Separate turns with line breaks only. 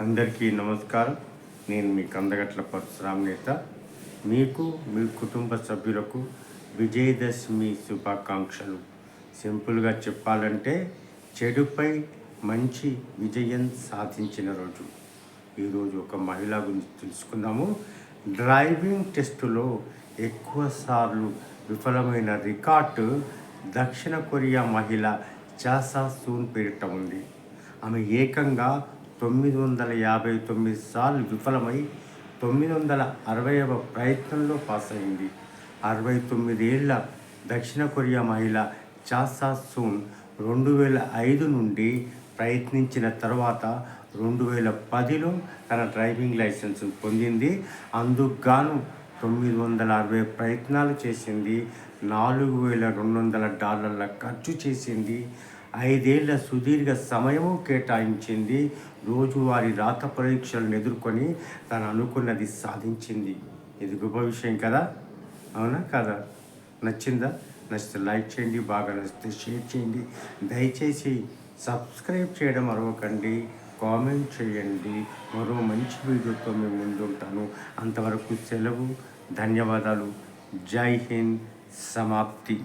అందరికీ నమస్కారం. నేను మీ కందగట్ల పరశురామ్ నేత. మీకు మీ కుటుంబ సభ్యులకు విజయదశమి శుభాకాంక్షలు. సింపుల్గా చెప్పాలంటే చెడుపై మంచి విజయం సాధించిన రోజు. ఈరోజు ఒక మహిళ గురించి తెలుసుకుందాము. డ్రైవింగ్ టెస్టులో ఎక్కువ సార్లు విఫలమైన రికార్డు దక్షిణ కొరియా మహిళ చాసా సూన్ పేరిట ఉంది. ఆమె ఏకంగా తొమ్మిది వందల యాభై తొమ్మిది సార్లు విఫలమై తొమ్మిది వందల అరవైవ ప్రయత్నంలో పాస్ అయింది. అరవై తొమ్మిదేళ్ళ దక్షిణ కొరియా మహిళ చాసా సూన్ రెండు వేల ఐదు నుండి ప్రయత్నించిన తర్వాత రెండు వేల పదిలో తన డ్రైవింగ్ లైసెన్స్ పొందింది. అందుకుగాను తొమ్మిది వందల అరవై ప్రయత్నాలు చేసింది. నాలుగు వేల రెండు వందల డాలర్ల ఖర్చు చేసింది. ఐదేళ్ళ సుదీర్ఘ సమయము కేటాయించింది. రోజువారీ రాత పరీక్షలను ఎదుర్కొని తను అనుకున్నది సాధించింది. ఇది గొప్ప విషయం కదా? అవునా కదా? నచ్చిందా? నచ్చితే లైక్ చేయండి బాగా నచ్చితే షేర్ చేయండి. దయచేసి సబ్స్క్రైబ్ చేయడం మరవకండి. కామెంట్ చేయండి. మరో మంచి వీడియోతో మేము ముందుంటాను అంతవరకు సెలవు ధన్యవాదాలు. జై హింద్. సమాప్తి.